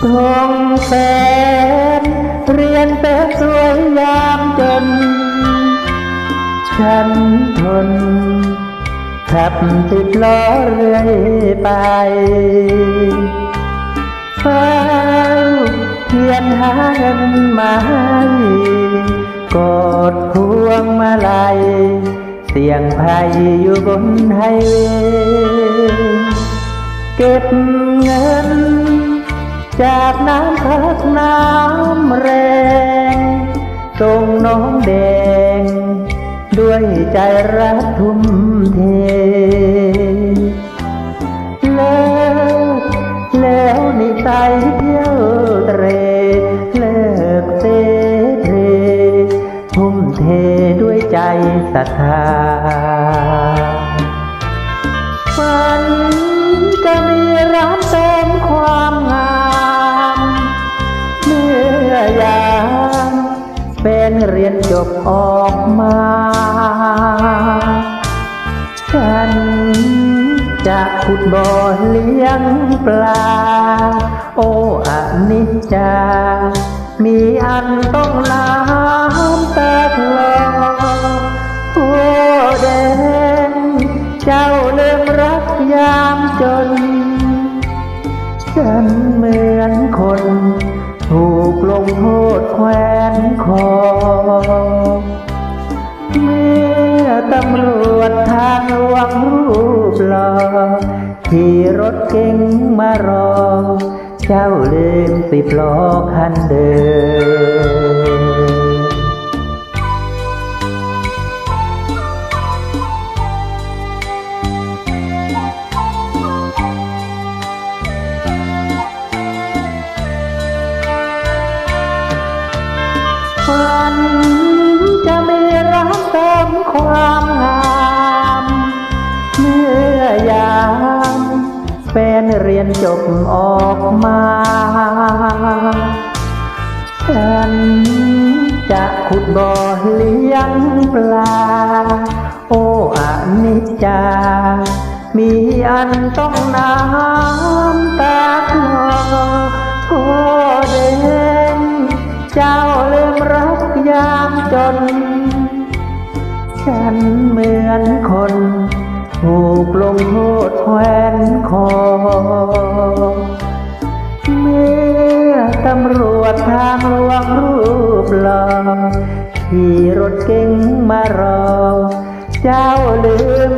ทงแฟนเรียนแต่สวยยามจน ฉันทนขับติดล้อเรื่อยไปเฝ้าเพียนหาเงินมาให้กอดพวงมาลัยเสียงพายอยู่บนไฮเก็บเงิน จากน้ำพักน้ำแรงส่งน้องแดง ด้วยใจรักทุ่มเทเลิกแล้วนิสัยเที่ยวเตรเลิกเตะเททุ่มเทด้วยใจศรัทธา บออกมา ฉันจะขุดบ่อเลี้ยงปลา โอ้อนิจจา มีอันต้องน้ำตาคลอโอ้แดงเจ้าเลื่มรักยามจน ฉันเหมือนคน ถูกลงโทษแคว รูปหล่อขี่รถเก่งมารอ เจ้าลืมสิบล้อคันเดิม ยนจบออกมาฉันจะขุดบ่อเลี้ยงปลา โอ้อนิจจา มีอันต้องน้ำตาคลอโอเด่นเจ้าเลืมรักยามจน ฉันเหมือนคน ถูกลงโทษแควนคอ เมื่อตำรวจทางหลวงรูปหล่อขี่รถเก่งมารอ เจ้าลืม